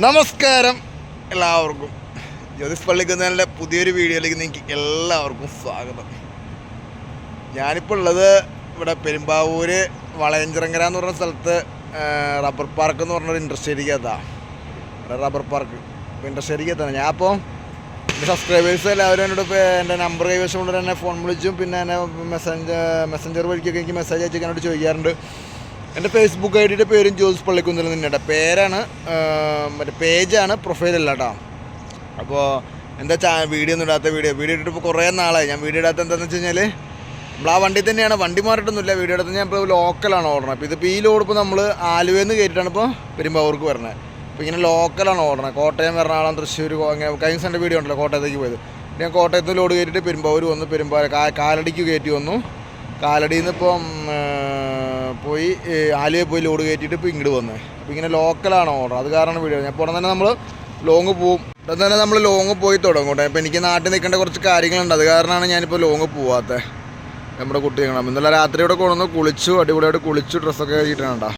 നമസ്കാരം എല്ലാവർക്കും. ജ്യോതിസ് പള്ളിക്കുന്നതിന്റെ പുതിയൊരു വീഡിയോയിലേക്ക് നിങ്ങൾക്ക് എല്ലാവർക്കും സ്വാഗതം. ഞാനിപ്പോൾ ഉള്ളത് ഇവിടെ പെരുമ്പാവൂര് വളയഞ്ചിറങ്ങര എന്ന് പറഞ്ഞ സ്ഥലത്ത് റബ്ബർ പാർക്ക് എന്ന് പറഞ്ഞൊരു ഇൻഡസ്ട്രിയിലേക്കകത്താണ് ഇവിടെ റബ്ബർ പാർക്ക്. ഇപ്പോൾ ഇൻഡസ്ട്രിയിലേക്കകത്താണ് ഞാൻ അപ്പോൾ എന്റെ സബ്സ്ക്രൈബേഴ്സ് എല്ലാവരും എന്നോട് എന്റെ നമ്പർ കൈവശം കൊണ്ട് എന്നെ ഫോൺ വിളിച്ചും പിന്നെ എന്നെ മെസ്സഞ്ചർ മെസ്സഞ്ചർ വഴിക്കൊക്കെ എനിക്ക് മെസ്സേജ് അയച്ചൊക്കെ എന്നോട് ചോദിക്കാറുണ്ട്. എന്റെ ഫേസ്ബുക്ക് ഐ ഡിയുടെ പേരും ജോസ് പള്ളിക്കുന്നിൽ നിന്നുണ്ട് പേരാണ് മറ്റേ പേജാണ് പ്രൊഫൈലല്ല കേട്ടോ. അപ്പോൾ എന്താ ചാ വീഡിയോ ഒന്നും ഇടാത്ത വീഡിയോ. വീഡിയോ ഇട്ടിട്ട് ഇപ്പോൾ കുറേ നാളായി. ഞാൻ വീഡിയോ ഇടാത്ത എന്താണെന്ന് വെച്ച് കഴിഞ്ഞാൽ നമ്മൾ ആ വണ്ടി തന്നെയാണ്. വണ്ടി മാറിയിട്ടൊന്നുമില്ല. വീഡിയോ ഇടത്ത് ഞാൻ ഇപ്പോൾ ലോക്കലാണ് ഓടണം. അപ്പോൾ ഇതിപ്പോൾ ഈ ലോഡ് ഇപ്പോൾ നമ്മൾ ആലുവയിൽ നിന്ന് കയറ്റിയിട്ടാണ് ഇപ്പോൾ പെരുമ്പാവൂർക്ക് വരുന്നത് അപ്പോൾ ഇങ്ങനെ ലോക്കലാണ് ഓടണത് കോട്ടയം എറണാകുളം തൃശ്ശൂർ അങ്ങനെ കഴിഞ്ഞ ദിവസം വീഡിയോ ഉണ്ടല്ലോ കോട്ടയത്തേക്ക് പോയത്. ഞാൻ കോട്ടയത്ത് ലോഡ് കയറ്റിയിട്ട് പെരുമ്പാവൂർ വന്നു. പെരുമ്പാവൂർ കാലടിക്ക് കയറ്റി വന്നു. കാലടിയിൽ നിന്ന് ഇപ്പം പോയി ആലുവയിൽ പോയി ലോഡ് കയറ്റിയിട്ട് ഇപ്പോൾ ഇങ്ങോട്ട് വന്നത് അപ്പോൾ ഇങ്ങനെ ലോക്കലാണ് ഓർഡർ അത് കാരണം വീഡിയോ ഞാൻ ഉടൻ തന്നെ നമ്മൾ ലോങ് പോവും. ഉടൻ തന്നെ നമ്മൾ ലോങ് പോയി തുടങ്ങും കേട്ടോ. ഇപ്പോൾ എനിക്ക് നാട്ടിൽ നിൽക്കേണ്ട കുറച്ച് കാര്യങ്ങളുണ്ട്. അത് കാരണമാണ് ഞാനിപ്പോൾ ലോങ് പോവാത്തത് നമ്മുടെ കുട്ടികളും ഇന്നലെ രാത്രി ഇവിടെ കൊണ്ടുവന്ന് കുളിച്ചു അടിപൊളിയായിട്ട് കുളിച്ചു ഡ്രസ്സൊക്കെ കഴിച്ചിട്ടാണ്ടാ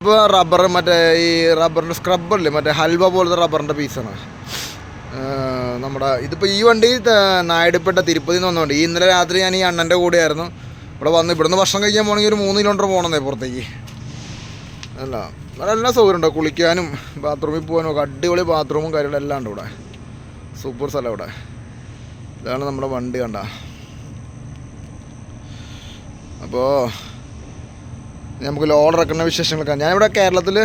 ഇപ്പോൾ റബ്ബർ മറ്റേ ഈ റബ്ബറിന്റെ സ്ക്രബ്ബറില്ലേ മറ്റേ ഹൽവ പോലത്തെ റബ്ബറിന്റെ പീസാണ് നമ്മുടെ ഇതിപ്പോൾ ഈ വണ്ടി നായിഡുപേട്ട തിരുപ്പതി എന്ന് വന്ന ഇന്നലെ രാത്രി ഞാൻ ഈ അണ്ണന്റെ കൂടെയായിരുന്നു. ഇവിടെ വന്ന് ഇവിടുന്ന് ഭക്ഷണം കഴിക്കാൻ പോകണമെങ്കിൽ ഒരു മൂന്ന് കിലോമീറ്റർ പോകണമെന്നേ പുറത്തേക്ക്. അല്ല നല്ല സൗകര്യമുണ്ടോ കുളിക്കാനും ബാത്റൂമിൽ പോകാനും ഒക്കെ അടിപൊളി ബാത്റൂമും കാര്യങ്ങളും എല്ലാം ഉണ്ട് ഇവിടെ. സൂപ്പർ സ്ഥലം ഇവിടെ. ഇതാണ് നമ്മുടെ വണ്ടി കണ്ട. അപ്പോൾ നമുക്ക് ലോഡ് ഇറക്കുന്ന വിശേഷങ്ങളൊക്കെ ഞാനിവിടെ കേരളത്തിൽ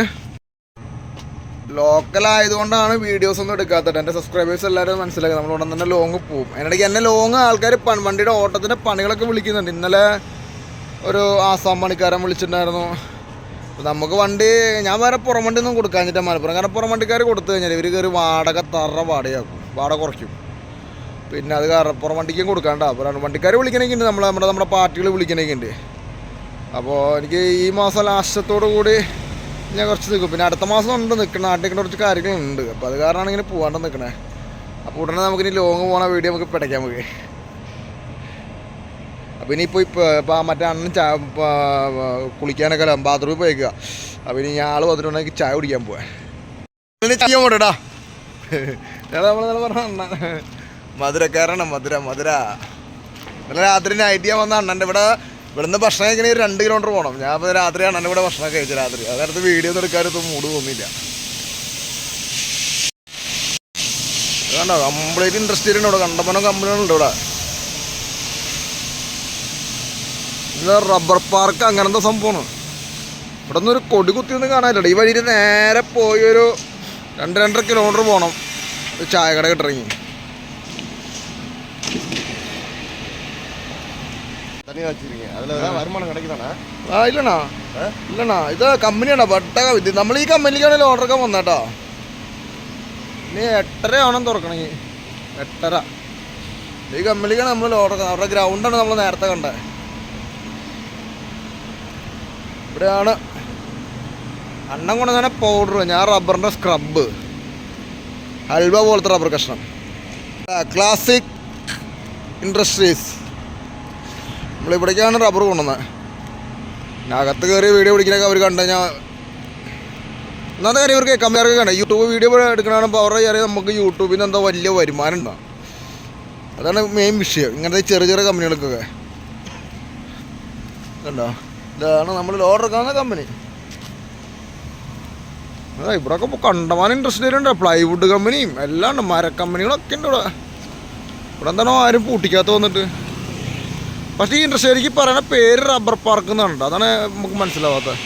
ലോക്കൽ ആയതുകൊണ്ടാണ് വീഡിയോസ് ഒന്നും എടുക്കാത്തത്. എന്റെ സബ്സ്ക്രൈബേഴ്സ് എല്ലാവരും മനസ്സിലാക്കി. നമ്മൾ ഉടൻ തന്നെ ലോങ് പോവും. അതിനിടയ്ക്ക് എന്നെ ലോങ് ആൾക്കാർ വണ്ടിയുടെ ഓട്ടത്തിന്റെ പണികളൊക്കെ വിളിക്കുന്നുണ്ട്. ഇന്നലെ ഒരു ആസാം പണിക്കാരൻ വിളിച്ചിട്ടുണ്ടായിരുന്നു. നമുക്ക് വണ്ടി ഞാൻ വേറെ പുറം വണ്ടി ഒന്നും കൊടുക്കാഞ്ഞിട്ട് മലപ്പുറം. കാരണം പുറം വണ്ടിക്കാർ കൊടുത്തു കഴിഞ്ഞാൽ ഇവർ കയറി വാടക തറ വാടകയാക്കും. വാടക കുറയ്ക്കും. പിന്നെ അത് കാരണം പുറം വണ്ടിക്കും കൊടുക്കാണ്ട. അപ്പോൾ വണ്ടിക്കാർ വിളിക്കണമെങ്കിൽ ഉണ്ട്. നമ്മൾ നമ്മുടെ നമ്മുടെ പാർട്ടികൾ വിളിക്കണമെങ്കിൽ ഉണ്ട്. അപ്പോൾ എനിക്ക് ഈ മാസം ലാസ്റ്റത്തോടു കൂടി ഞാൻ കുറച്ച് നിൽക്കും. പിന്നെ അടുത്ത മാസം ഉണ്ട് നിൽക്കണം. നാട്ടിൽ കുറച്ച് കാര്യങ്ങളുണ്ട്. അപ്പോൾ അത് കാരണമാണ് ഇങ്ങനെ പോകാണ്ട് നിൽക്കണേ. അപ്പോൾ ഉടനെ നമുക്കിനി ലോങ് പോകണ വീഡിയോ നമുക്ക് പിടയ്ക്കാൻ നമുക്ക്. അപ്പോൾ ഇനിയിപ്പോൾ ഇപ്പോൾ ഇപ്പോൾ മറ്റേ അണ്ണൻ ചായ കുളിക്കാനൊക്കെ അല്ല ബാത്റൂമിൽ പോയേക്കുക അപ്പോൾ ഇനി ഞാൾ വന്നിട്ടുണ്ടെങ്കിൽ ചായ കുടിക്കാൻ പോവാൻ ചായ പോടാ ഞാൻ നമ്മൾ പറഞ്ഞ അണ്ണൻ മധുരക്കാരാണ് മധുര മധുര. ഇന്നലെ രാത്രി നൈറ്റ് വന്ന അണ്ണന്റെ ഇവിടെ ഇവിടുന്ന് ഭക്ഷണം കഴിക്കണേ രണ്ട് കിലോമീറ്റർ പോകണം ഞാൻ ഇപ്പോൾ രാത്രിയാണ് അണ്ണന്റെ കൂടെ ഭക്ഷണം കഴിച്ചു രാത്രി. അതായത് വീഡിയോ ഒന്നും എടുക്കാനൊന്നും മൂട് തോന്നിയില്ല കണ്ടോ? കംപ്ലീറ്റ് ഇൻഡസ്ട്രി ഉണ്ട് ഇവിടെ. കണ്ടപ്പനം കമ്പനികളുണ്ട് ഇവിടെ. റബ്ബർ പാർക്ക് അങ്ങനത്തെ സംഭവമാണ്. ഇവിടെ നിന്ന് ഒരു കൊടി കുത്തിയൊന്നും കാണാനില്ല. ഈ വഴിയിൽ നേരെ പോയി ഒരു രണ്ട് രണ്ടര കിലോമീറ്റർ പോകണം ഒരു ചായ കട കിട്ടിറങ്ങി தனியாக வச்சிருக்கீங்க அதில் வருமானம் கிடைக்குதாண்ணா ആ ഇല്ലണ്ണാ ഇല്ലണ്ണാ ഇത് കമ്പനിയാണോ വട്ട ഇത് നമ്മൾ ഈ കമ്പനിക്കാണെങ്കിൽ ഓർഡർ ഒക്കെ വന്നേട്ടോ ഇനി എട്ടര ആവണം തുറക്കണമെങ്കിൽ എട്ടര ഈ കമ്പനിക്കാണ് നമ്മൾ ഓർഡർ അവരുടെ ഗ്രൗണ്ടാണ് നമ്മൾ നേരത്തെ കണ്ടത് ഇവിടെയാണ് അണ്ണം കൊണ്ട് തന്നെ പൗഡർ ഞാൻ റബ്ബറിൻ്റെ സ്ക്രബ് ഹൽവ പോലത്തെ റബ്ബർ കഷ്ണം ക്ലാസിക് ഇൻഡസ്ട്രീസ് നമ്മളിവിടേക്കാണ് റബ്ബർ കൊണ്ടുവന്നത് പിന്നെ അകത്ത് കയറി വീഡിയോ പിടിക്കലൊക്കെ അവർ കണ്ടു ഞാൻ ഒന്നാമത്തെ കാര്യം ഇവർക്ക് കമ്പനിക്കാർക്ക് കണ്ട യൂട്യൂബ് വീഡിയോ എടുക്കണമെങ്കിൽ അവരുടെ ചെറിയ നമുക്ക് യൂട്യൂബിൽ നിന്ന് എന്തോ വലിയ വരുമാനം ഉണ്ടാവും അതാണ് മെയിൻ വിഷയം. ഇങ്ങനത്തെ ചെറിയ ചെറിയ കമ്പനികൾക്കൊക്കെ. കണ്ടോ? ഇതാണ് നമ്മൾ ലോഡ് എടുക്കാവുന്ന കമ്പനി അതാ ഇവിടെയൊക്കെ ഇപ്പോൾ കണ്ടമാനം ഇൻഡസ്ട്രി ഉണ്ട് പ്ലൈവുഡ് കമ്പനിയും എല്ലാം ഉണ്ട്. മര കമ്പനികളൊക്കെ ഉണ്ട് ഇവിടെ. ഇവിടെ എന്താണോ ആരും പൂട്ടിക്കാത്ത വന്നിട്ട്? പക്ഷേ ഈ ഇൻഡസ്ട്രിയിലേക്ക് പറയുന്ന പേര് റബ്ബർ പാർക്ക് എന്നുണ്ട് അതാണ് നമുക്ക് മനസ്സിലാവാത്തത്.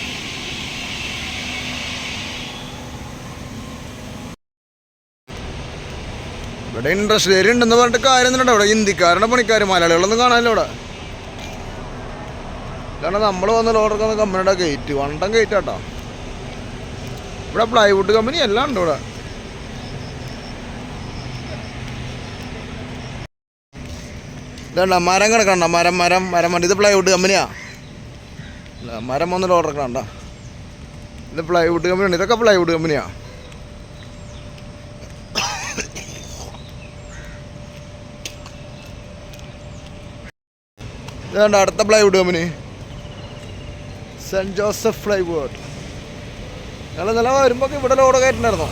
ഇവിടെ ഏരിയ ഉണ്ടെന്ന് പറഞ്ഞിട്ട് കാര്യമൊന്നുമില്ല ഇവിടെ ഹിന്ദിക്കാരുടെ പണിക്കാർ മലയാളികളൊന്നും കാണാനില്ല ഇവിടെ. കാരണം നമ്മൾ വന്ന ലോഡർക്ക് കമ്പനിയുടെ ഗേറ്റ് വണ്ടം ഗേറ്റ് ആട്ടോ. ഇവിടെ പ്ലൈവുഡ് കമ്പനി എല്ലാം ഉണ്ട് ഇവിടെ. ഇതണ്ട മരം കിടക്കണ്ട മരം മരം മരം വേണ്ട ഇത് പ്ലൈവുഡ് കമ്പനിയാ മരം ഒന്നും ഓർഡർ കണ്ട ഇത് പ്ലൈവുഡ് കമ്പനിയാണ് ഇതൊക്കെ പ്ലൈവുഡ് കമ്പനിയാ ഇതാണ്ട് അടുത്ത plywood company saint Joseph plywood ഞങ്ങൾ നില വരുമ്പോൾ ഇവിടെ ലോഡ് കയറ്റുണ്ടായിരുന്നു.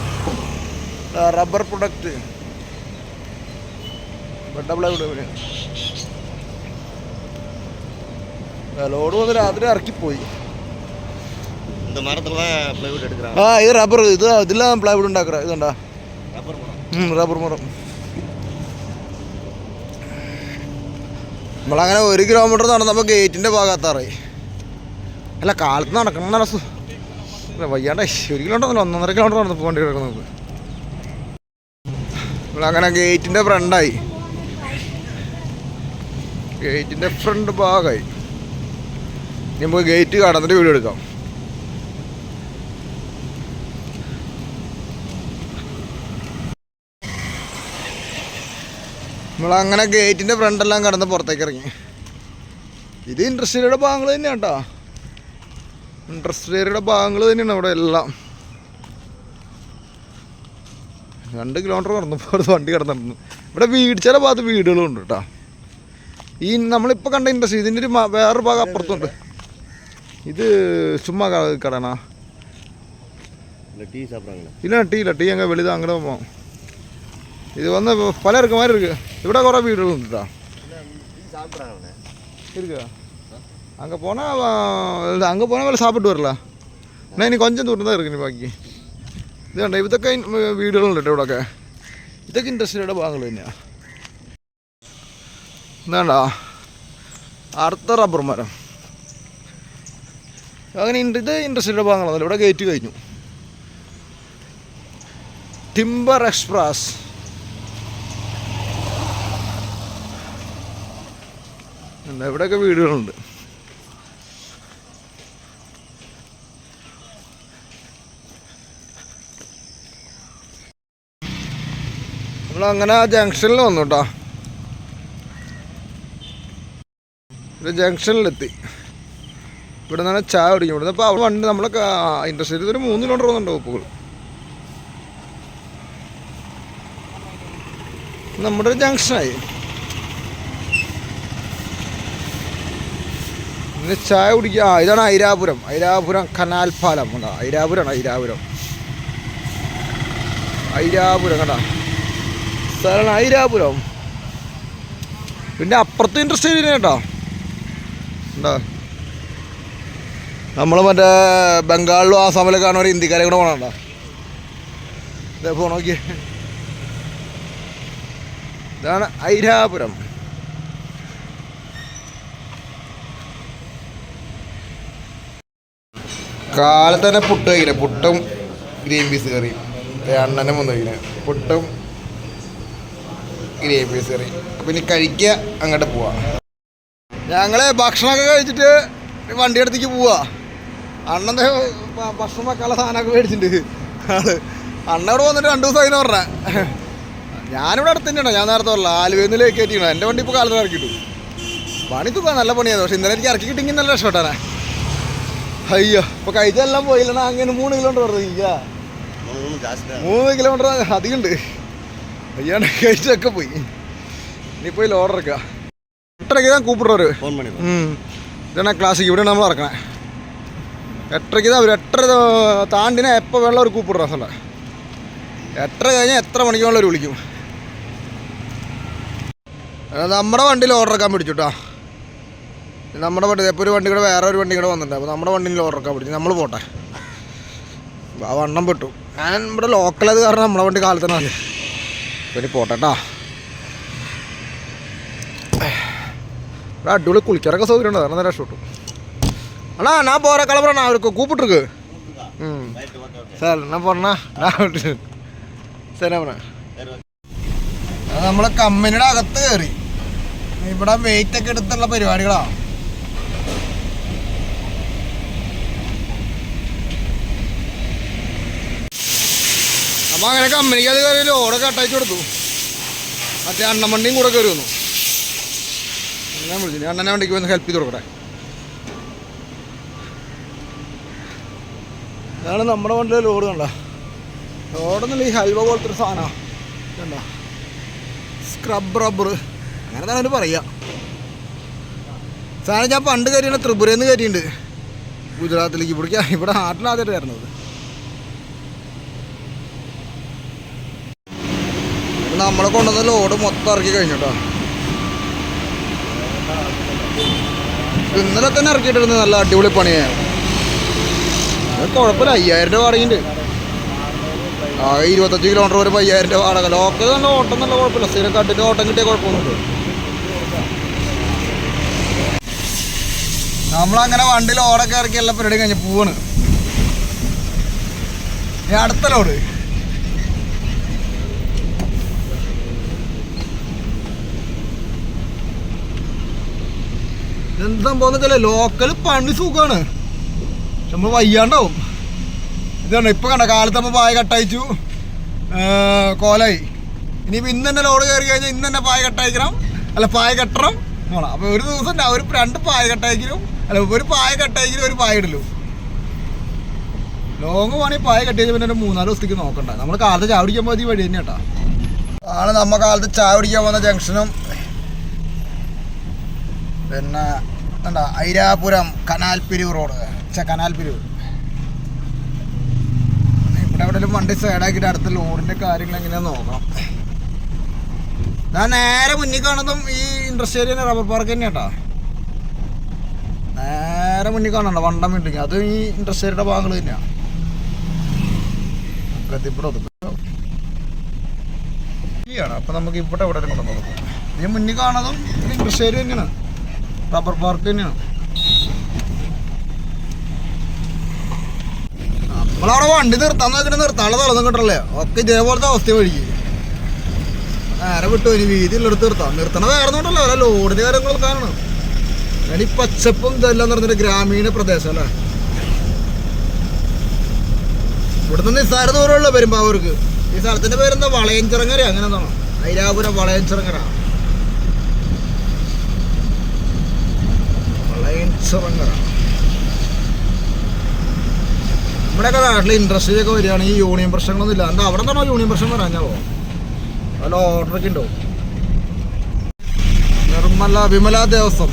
റബ്ബർ പ്രൊഡക്റ്റ് ഡബിൾ ഇവിടെ ലോഡ് വന്ന് രാത്രി ഇറക്കിപ്പോയി. ആ ഇത് റബ്ബർ ഇത് ഇതിലാണ് പ്ലൈവുഡ് ഉണ്ടാക്കുക ഇതുണ്ടാ റബ്ബർ മുറം നമ്മളങ്ങനെ ഒരു കിലോമീറ്റർ നടന്നപ്പോൾ ഗേറ്റിന്റെ ഭാഗത്താറായി അല്ല കാലത്ത് നടക്കണം നട വയ്യാണ്ട് ഒരു കിലോമീറ്റർ നടന്നു ഒന്നൊന്നര കിലോമീറ്റർ നടന്നപ്പോൾ വണ്ടി കിടക്കുന്നത്. നമ്മളങ്ങനെ ഗേറ്റിന്റെ ഫ്രണ്ടായി ഗേറ്റിന്റെ ഫ്രണ്ട് ഭാഗമായി ഇനി ഗേറ്റ് കടന്നിട്ട് വീഡിയോ എടുക്കാം. നമ്മളങ്ങനെ ഗേറ്റിന്റെ ഫ്രണ്ടെല്ലാം കടന്ന് പുറത്തേക്ക് ഇറങ്ങി. ഇത് ഇൻഡസ്ട്രിയുടെ ഭാഗങ്ങൾ തന്നെയാണ് കേട്ടോ ഇൻഡസ്ട്രിയുടെ ഭാഗങ്ങൾ തന്നെയാണ് അവിടെ എല്ലാം. രണ്ട് കിലോമീറ്റർ കടന്നപ്പോൾ വണ്ടി കിടന്നിരുന്നു. ഇവിടെ വീട് ചില ഭാഗത്ത് വീടുകളും ഉണ്ട് കേട്ടോ ഈ നമ്മളിപ്പോൾ കണ്ട ഇൻഡസ്ട്രി ഇതിന്റെ ഒരു വേറൊരു ഭാഗം അപ്പുറത്തുണ്ട്. இது சும்மா கடைண்ணா. இல்லை டீ சாப்பிட்றாங்கண்ணா இல்லை டீ இல்லை டீ எங்கே வெளியே தான் அங்கே போவோம் இது வந்து பல இருக்க மாதிரி இருக்குது இவ்வளோ குறை வீடு இருந்துட்டா சாப்பிட்றாங்கண்ணே அங்கே போனால் அங்கே போனால் வேலை சாப்பிட்டு வரல. நான் இன்னைக்கு கொஞ்சம் தூரம் தான் இருக்கு நீ பாக்கி. ഇതുണ്ട് ഇതൊക്കെ വീടുകളുണ്ട് കേട്ടോ ഇവിടെയൊക്കെ ഇതൊക്കെ ഇൻഡസ്ട്രിയുടെ ഭാഗങ്ങൾ തന്നെയാണ് എന്താണ്ടാ അടുത്ത റബ്ബർ മരം അങ്ങനെ ഇത് ഇൻഡസ്ട്രിയുടെ ഭാഗങ്ങളാണല്ലോ ഇവിടെ ഗേറ്റ് കഴിഞ്ഞു. ടിംബർ എക്സ്പ്രസ് എന്താ ഇവിടെയൊക്കെ വീടുകളുണ്ട്. നമ്മളങ്ങനെ ആ ജംഗ്ഷനിൽ വന്നു കേട്ടോ ജംഗ്ഷനിലെത്തി ഇവിടെ നിന്നാണ് ചായ കുടിക്കും ഇവിടെ ഇപ്പോൾ അവിടെ വണ്ടി നമ്മളെ ഇൻഡസ്ട്രിയിൽ ഒരു മൂന്ന് കിലോമീറ്റർ പോകുന്നുണ്ട് ഉപ്പുകൾ നമ്മുടെ ഒരു ജംഗ്ഷനായി പിന്നെ ചായ കുടിക്കുക ആ ഇതാണ് ഐരാപുരം. ഐരാപുരം കനാൽ പാലം. കണ്ടാ ഐരാപുരമാണ് ഐരാപുരം. ഐരാപുരം കണ്ടാ? സ്ഥലമാണ് ഐരാപുരം. പിന്നെ അപ്പുറത്ത് ചെയ്തിന് കേട്ടോ എന്താ നമ്മൾ മറ്റേ ബംഗാളിലും ആസാമിലും കാണുന്ന ഒരു ഇന്ത്യക്കാരെ കൂടെ പോകണണ്ട ഇതേ പോ നോക്കിയേ. ഇതാണ് ഐരാപുരം. കാലത്ത് തന്നെ പുട്ട് കഴിക്കണേ പുട്ടും ഗ്രീൻ പീസ് കറി. അണ്ണനെ വന്ന് കഴിക്കുന്നത് പുട്ടും ഗ്രീൻ പീസ് കറി. പിന്നെ കഴിക്കുക അങ്ങോട്ട് പോവാ. ഞങ്ങളെ ഭക്ഷണമൊക്കെ കഴിച്ചിട്ട് വണ്ടിയെടുത്തേക്ക് പോവാ. അണ്ണന്റെ ഭക്ഷണം വെക്കാനുള്ള സാധനമൊക്കെ മേടിച്ചിട്ടുണ്ട്. ആൾ. അണ്ണ ഇവിടെ വന്നിട്ട് രണ്ടു ദിവസം അതിന് പറഞ്ഞ. ഞാനിവിടെ അടുത്ത് തന്നെയാണ് ഞാൻ നേരത്തെ പറഞ്ഞു ആലുവേന്ന് ലേക്ക് കയറ്റിയാണ് എന്റെ വണ്ടി ഇപ്പോൾ കാലത്ത് ഇറക്കിയിട്ടു പണി തുക നല്ല പണിയാണ് പക്ഷെ ഇന്നലെ എനിക്ക് ഇറക്കി കിട്ടിങ്ങി നല്ല രക്ഷപ്പെട്ടാനാ. അയ്യോ ഇപ്പോൾ കഴിച്ചെല്ലാം പോയില്ലണ അങ്ങനെ മൂന്ന് കിലോമീറ്റർ പറഞ്ഞു. ഇല്ല മൂന്ന് കിലോമീറ്റർ അധികം ഉണ്ട് അയ്യാണ് കഴിച്ചൊക്കെ പോയി ഇനിയിപ്പോൾ ലോഡർ ഇറക്കുക എട്ടരയ്ക്ക് ഞാൻ കൂപ്പിട്ടൊരു ഇതാണ് ക്ലാസ്സിക്ക് ഇവിടെയാണ് നമ്മൾ ഇറക്കണേ. എട്ടരയ്ക്ക് ഇതാ ഒരു എട്ടര താണ്ടിനെ എപ്പോൾ വെള്ളം ഒരു കൂപ്പിടുക സ്ഥലം എട്ടര കഴിഞ്ഞാൽ എത്ര മണിക്ക് വെള്ളം ഒരു വിളിക്കും. നമ്മുടെ വണ്ടിയിൽ ഓർഡർ എടുക്കാൻ പിടിച്ചു കേട്ടോ നമ്മുടെ വണ്ടി ഇപ്പോൾ ഒരു വണ്ടി കൂടെ വേറെ ഒരു വണ്ടി കൂടെ വന്നിട്ടുണ്ട്. അപ്പോൾ നമ്മുടെ വണ്ടിയിൽ ഓർഡർ എടുക്കാൻ പിടിച്ചു. നമ്മൾ പോട്ടെ. ആ വണ്ണം പെട്ടു. ഞാൻ ഇവിടെ ലോക്കലത് കാരണം നമ്മുടെ വണ്ടി കാലത്തന്നെ പിന്നെ പോട്ടെ കേട്ടോ അടിപൊളി കുളിക്കാറൊക്കെ സൗകര്യം അതാണ് രക്ഷപ്പെട്ടു. அண்ணா நான் போகிறேன் கிளம்புறேன் நான் அவருக்கு கூப்பிட்டுருக்கு ம் சார் என்ன போறேண்ணா நான் വിട്ടു ശരി അവനെ അത് നമ്മളെ കമ്പനിയുടെ അകത്ത് കയറി ഇവിടെ വെയിറ്റ് ഒക്കെ എടുത്തുള്ള പരിപാടികളാ അപ്പൊ അങ്ങനെ കമ്പനിക്ക് അത് കയറി ലോഡൊക്കെ അട്ടയച്ചു കൊടുത്തു മറ്റേ അണ്ണൻ വണ്ടിയും കൂടെ കയറി വന്നു ഞാൻ വിളിച്ചു അണ്ണനെ വണ്ടിക്ക് വന്ന് ഹെൽപ്പ് ചെയ്ത് കൊടുക്കട്ടെ ഇതാണ് നമ്മുടെ വണ്ടിയിലെ ലോഡ് കണ്ട? ലോഡെന്നല്ല ഈ ഹൽവ പോലത്തെ ഒരു സാധനമാണ് കണ്ട? സ്ക്രബ് റബ്ബർ അങ്ങനെ തന്നെ പറയുക സാധനം ഞാൻ പണ്ട് കയറിയാണ് ത്രിപുര നിന്ന് കയറിയിട്ടുണ്ട് ഗുജറാത്തിലേക്ക്. ഇവിടേക്ക് ഇവിടെ നാട്ടിലാദ്യമായിട്ട് വരുന്നത്. നമ്മളെ കൊണ്ടുവന്ന ലോഡ് മൊത്തം ഇറക്കി കഴിഞ്ഞു കേട്ടോ. ഇന്നലെ തന്നെ ഇറക്കിയിട്ടിരുന്നു നല്ല അടിപൊളി പണിയാണ് കുഴപ്പമില്ല അയ്യായിരം രൂപ വാടകയുണ്ട്. ആ ഇരുപത്തഞ്ച് കിലോമീറ്റർ വരുമ്പോൾ അയ്യായിരം രൂപ വാടക. ലോക്കൽ നല്ല ഓട്ടം നല്ല കുഴപ്പമില്ല. സ്ഥിരം കണ്ടിട്ട് ഓട്ടം കിട്ടിയ കുഴപ്പമൊന്നുമില്ല. നമ്മളങ്ങനെ വണ്ടിയിൽ ഓടൊക്കെ ഇറക്കി എല്ലാ പരിപാടി കഴിഞ്ഞ് പോവാണ്. ഞാൻ അടുത്ത ലോഡ് എന്താ പോകുന്നില്ല ലോക്കൽ പണി സുഖമാണ് നമ്മൾ വയ്യാണ്ടാവും. ഇതാണ് ഇപ്പൊ കണ്ട കാലത്ത് നമ്മൾ പായ കട്ടയച്ചു. കോലായി. ഇനിയിപ്പോൾ ഇന്ന് തന്നെ ലോഡ് കയറി കഴിഞ്ഞാൽ ഇന്ന് തന്നെ പായ കട്ടയക്കണം. അല്ല പായ കെട്ടണം. പോണം അപ്പോൾ ഒരു ദിവസം ഒരു രണ്ട് പായ കട്ടയക്കലും അല്ല ഒരു പായ കട്ടയക്കലും ഒരു പായ ഇടലും. ലോങ് പോണി പായ കട്ടിയത് പിന്നെ ഒരു മൂന്നാൽ ദിവസത്തേക്ക് നോക്കണ്ട. നമ്മൾ കാലത്ത് ചായ കുടിക്കാൻ മതി വഴി തന്നെ കേട്ടാ. ആണ് നമ്മ കാലത്ത് ചായ കുടിക്കാൻ പോകുന്ന ജംഗ്ഷനും. പിന്നെ എന്താ ഐരാപുരം കനാൽ റോഡ്. ഛെ, കനാൽ പിരിവ്. ഇവിടെ എവിടെയും വണ്ടി സൈഡാക്കിയിട്ട് അടുത്ത ലോഡിന്റെ കാര്യങ്ങൾ എങ്ങനെയാ നോക്കണം ഞാൻ നേരെ മുന്നിൽ കാണുന്നതും ഈ ഇൻഡസ്ട്രി ഏരിയ റബ്ബർ പാർക്ക് തന്നെ കേട്ടോ നേരെ മുന്നിൽ കാണണ്ട വണ്ടം ബിൽഡിങ് അത് ഈ ഇൻഡസ്ട്രിയുടെ ഭാഗങ്ങൾ തന്നെയാണ് അപ്പൊ നമുക്ക് ഇവിടെ എവിടെ കൊണ്ടു നോക്കാം ഈ മുന്നിൽ കാണുന്നതും ഇൻഡസ്ട്രി തന്നെയാണ്. റബ്ബർ പാർക്ക് തന്നെയാണ്. നമ്മളവിടെ വണ്ടി നിർത്താൻ നോക്കിട്ട് നിർത്താനുള്ള തുറന്നും കിട്ടല്ലേ ഒക്കെ ഇതേപോലത്തെ അവസ്ഥ വഴിക്ക് നേരെ വിട്ടു ഇനി വീതി ഉള്ളിടത്ത് നിർത്താം. നിർത്തണ വേറെ ഒന്നുണ്ടല്ലോ അവരെ ലോഡിന്റെ കാര്യങ്ങളൊക്കെ കാണണം. ഞാൻ ഈ പച്ചപ്പും ഇതെല്ലാം നിറഞ്ഞൊരു ഗ്രാമീണ പ്രദേശം അല്ലേ? ഇവിടുന്ന് നിസ്സാര ദൂരമുള്ള പെരുമ്പാവൂർക്ക്. ഈ സ്ഥലത്തിന്റെ പേരെന്താ? വളയഞ്ചിറങ്ങര. അങ്ങനെ എന്താണോ ഐരാപുരം വളയഞ്ചിറങ്ങര. വളയഞ്ചിറങ്ങര. നമ്മുടെയൊക്കെ നാട്ടിൽ ഇൻഡസ്ട്രി ഒക്കെ വരികയാണ് ഈ യൂണിയൻ പ്രശ്നങ്ങളൊന്നും ഇല്ല. എന്താ അവിടെ നിന്നാണോ യൂണിയൻ പ്രശ്നം വരാഞ്ഞാവോ? വല്ല ഓർഡറൊക്കെ ഉണ്ടോ? നിർമ്മല വിമല ദേവസ്വം.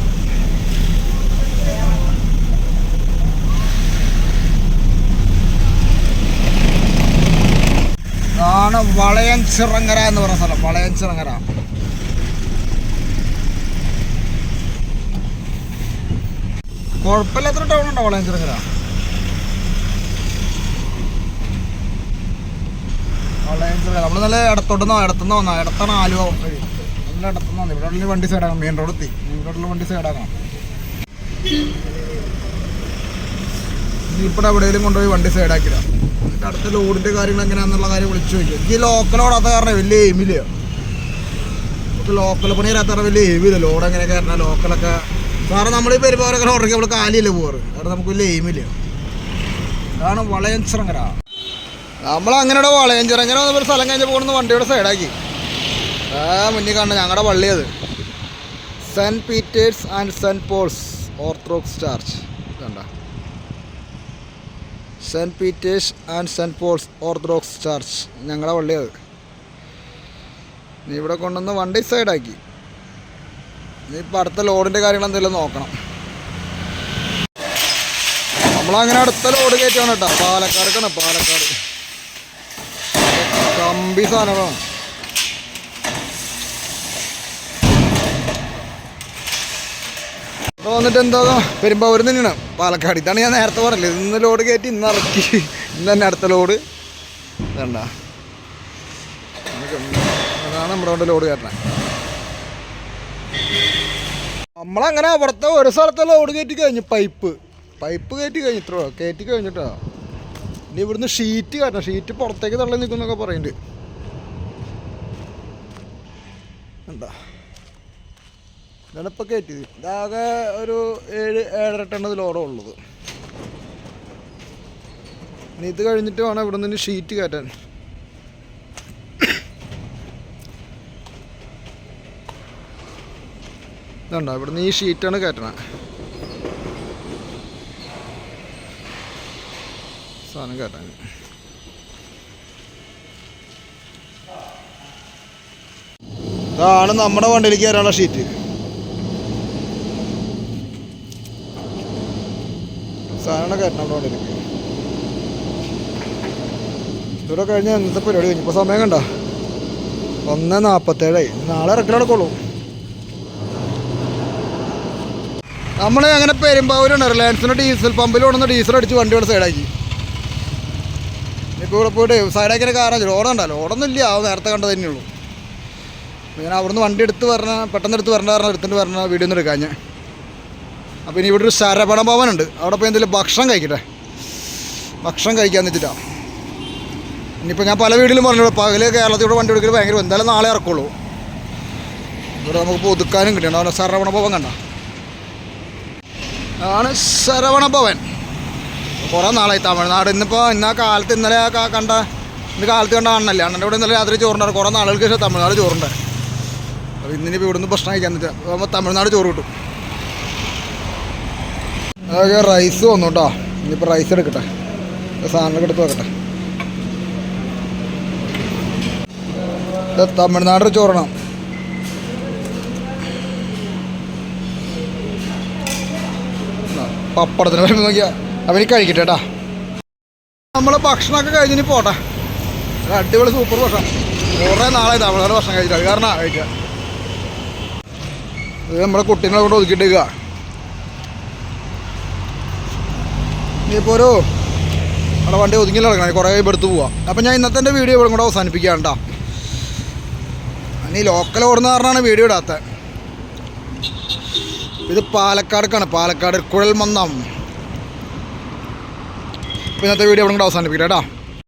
ാണ് വളയൻ ചിറങ്ങര എന്ന് പറയുന്ന സ്ഥലം. വളയൻ ചിറങ്ങര. കുഴപ്പമില്ലാത്തൊരു ടൗൺ ഉണ്ടോ വളയൻ നമ്മൾ നല്ല ഇടത്തോട്ടുന്നോ ഇടത്തുനിന്ന് വന്നോ ഇടത്താണ് ആലുവ നല്ല ഇടത്തുനിന്ന് വന്നു ഇവിടെ വണ്ടി സൈഡാക്കാം മെയിൻ റോഡ് എത്തി മെയിൻ റോഡിൽ വണ്ടി സൈഡാക്കാം ഇവിടെ എവിടെയെങ്കിലും കൊണ്ടുപോയി വണ്ടി സൈഡാക്കില്ല എന്നിട്ട് അടുത്ത ലോഡിന്റെ കാര്യങ്ങൾ എങ്ങനെയാന്നുള്ള കാര്യം വിളിച്ചു ചോദിക്കും. എനിക്ക് ലോക്കൽ ഓടാത്ത കാരണം വലിയ എയിമില്ല ലോക്കൽ പണി വരാത്ത കാരണം വലിയ എയിമില്ല ലോഡ് എങ്ങനെ കയറണ ലോക്കലൊക്കെ കാരണം നമ്മൾ ഈ പെരുമാറൊക്കെ ഓർഡർ നമ്മൾ കാലിയല്ലേ പോവാറ്. കാരണം നമുക്ക് വലിയ എയിമില്ല അതാണ് വളയൻസിറങ്ങര നമ്മളങ്ങനെ വളയഞ്ചിറങ്ങര വന്നപ്പോൾ സ്ഥലം കഴിഞ്ഞ് പോകുന്ന വണ്ടിയുടെ സൈഡാക്കി ആ മുന്നിൽ കാണുന്ന ഞങ്ങളുടെ പള്ളിയത് saint Peter's and saint Paul's orthodox church കണ്ട saint Peter's and saint Paul's orthodox church ഞങ്ങളുടെ പള്ളിയത് നീ ഇവിടെ കൊണ്ടുവന്ന് വണ്ടി സൈഡാക്കി നീ ഇപ്പം അടുത്ത ലോഡിന്റെ കാര്യങ്ങൾ എന്തെങ്കിലും നോക്കണം. നമ്മളങ്ങനെ അടുത്ത ലോഡ് കയറ്റുവാണ് കേട്ടോ. പാലക്കാടേക്കാണ് പാലക്കാട്. കമ്പി സാധനങ്ങളാണ് വന്നിട്ട് എന്താ പെരുമ്പാവൂർ തന്നെയാണ് പാലക്കാട് ഇതാണ് ഞാൻ നേരത്തെ പറഞ്ഞില്ലേ ഇന്ന് ലോഡ് കയറ്റി ഇന്ന് ഇറക്കി. ഇന്ന് തന്നെ അടുത്ത ലോഡ്. വേണ്ട. അതാണ് നമ്മുടെ കൊണ്ട് ലോഡ് കയറ്റണേ. നമ്മളങ്ങനെ അവിടുത്തെ ഒരു സ്ഥലത്തെ ലോഡ് കയറ്റി കഴിഞ്ഞു പൈപ്പ്. പൈപ്പ് കയറ്റി കഴിഞ്ഞിട്ടോ കയറ്റി കഴിഞ്ഞിട്ടോ? ഇനി ഇവിടുന്ന് ഷീറ്റ് കാരണം ഷീറ്റ് പുറത്തേക്ക് തള്ളി നിൽക്കുന്നൊക്കെ പറയുന്നുണ്ട് എന്താ? ഇതാണ് ഇപ്പോൾ കയറ്റിയത് ഇതാകെ ഒരു ഏഴ് ഏഴര ടണ്ണത് ലോഡോ ഉള്ളത്. ഇനി ഇത് കഴിഞ്ഞിട്ട് വേണം ഇവിടെ നിന്ന് ഷീറ്റ് കയറ്റാൻ. ഇതുണ്ടോ? ഇവിടുന്ന് ഈ ഷീറ്റാണ് കയറ്റണേ. സാധനം കയറ്റാൻ ഇതാണ് നമ്മുടെ വണ്ടിയിലേക്ക് കയറാനുള്ള ഷീറ്റ് സാധനം കയറ്റണം നമ്മുടെ വണ്ടിയിലേക്ക്. ഇവിടെ കഴിഞ്ഞാൽ ഇന്നത്തെ പരിപാടി കഴിഞ്ഞു. ഇപ്പോൾ സമയം കണ്ട? ഒന്ന് നാൽപ്പത്തേഴായി നാളെ ഇറക്കി നടക്കുള്ളൂ. നമ്മൾ അങ്ങനെ പെരുമ്പാവൂരുണ്ട് റിലയൻസിന്റെ ഡീസൽ പമ്പിൽ കൊണ്ടുവന്ന് ഡീസൽ അടിച്ച് വണ്ടിയുടെ സൈഡാക്കി ഇപ്പോൾ ഇവിടെ പോയിട്ട് സൈഡാക്കിന്റെ കാരണം ലോഡ് ഉണ്ടല്ലോ ലോഡൊന്നും ഇല്ല അത് നേരത്തെ കണ്ടത് അപ്പോൾ ഞാൻ അവിടുന്ന് വണ്ടി എടുത്ത് പറഞ്ഞ പെട്ടെന്ന് എടുത്ത് വരേണ്ട കാരണം എടുത്തിട്ട് വരണ വീഡിയോ ഒന്നും എടുക്കാൻ ഞാൻ അപ്പോൾ ഇനി ഇവിടെ ഒരു ശരപണം ഭവനുണ്ട്. അവിടെ പോയി എന്തെങ്കിലും ഭക്ഷണം കഴിക്കട്ടെ. ഭക്ഷണം കഴിക്കാൻ വെച്ചിട്ടാണ് ഇനിയിപ്പോൾ ഞാൻ പല വീട്ടിലും പറഞ്ഞു പകൽ കേരളത്തിലൂടെ വണ്ടി എടുക്കൽ ഭയങ്കര എന്തായാലും നാളെ ഇറക്കുള്ളൂ. ഇവിടെ നമുക്ക് ഒതുക്കാനും കിട്ടണം അവിടെ ശരവണ ഭവൻ കണ്ട? ആണ് ശരവണ ഭവൻ. കുറേ നാളായി തമിഴ്നാട്. ഇന്നിപ്പോൾ ഇന്ന കാലത്ത് ഇന്നലെ കണ്ട ഇന്ന് കാലത്ത് കണ്ട അണ്ണല്ലേ അണ്ണന്റെ ഇവിടെ ഇന്നലെ രാത്രി ചോറുണ്ടായിരുന്നു. കുറേ നാളുകൾക്ക് ശേഷം തമിഴ്നാട് ചോറുണ്ട്. അപ്പോൾ ഇന്നിപ്പോൾ ഇവിടുന്ന് ഭക്ഷണം കഴിക്കാൻ വെച്ചാൽ അപ്പോൾ തമിഴ്നാട് ചോറ് കിട്ടും. അതൊക്കെ റൈസ് വന്നു കേട്ടോ. ഇനിയിപ്പോൾ റൈസ് എടുക്കട്ടെ. സാധനങ്ങൾ എടുത്ത് വെക്കട്ടെ. തമിഴ്നാട് ചോറണം. പപ്പടത്തിന് വരുമ്പോൾ നോക്കിയാൽ അവന് കഴിക്കട്ടെ കേട്ടാ നമ്മളെ ഭക്ഷണമൊക്കെ കഴിഞ്ഞിന് പോട്ടെ. അടിപൊളി സൂപ്പർ ഭക്ഷണം. കുറേ നാളായി തമിഴ്നാട് ഭക്ഷണം കഴിച്ചിട്ട്. അത് കാരണം കഴിക്കുക ഇത് നമ്മളെ കുട്ടികളെ കൊണ്ട് ഒതുക്കിയിട്ടേക്കുക ഇനിയിപ്പോൾ ഒരു വണ്ടി ഒതുങ്ങി നടക്കണം. കുറേ എടുത്ത് പോവാം. അപ്പം ഞാൻ ഇന്നത്തെ എന്റെ വീഡിയോ ഇവിടെ കൂടെ അവസാനിപ്പിക്കുകയാണ് കേട്ടോ ഇനി ലോക്കൽ ഓടുന്ന കാരണമാണ് വീഡിയോ ഇടാത്തത് ഇത് പാലക്കാടേക്കാണ്. പാലക്കാട് കുഴൽമന്നം. അപ്പോൾ ഇന്നത്തെ വീഡിയോ ഇവിടെ കൂടെ അവസാനിപ്പിക്കട്ടെ കേട്ടോ.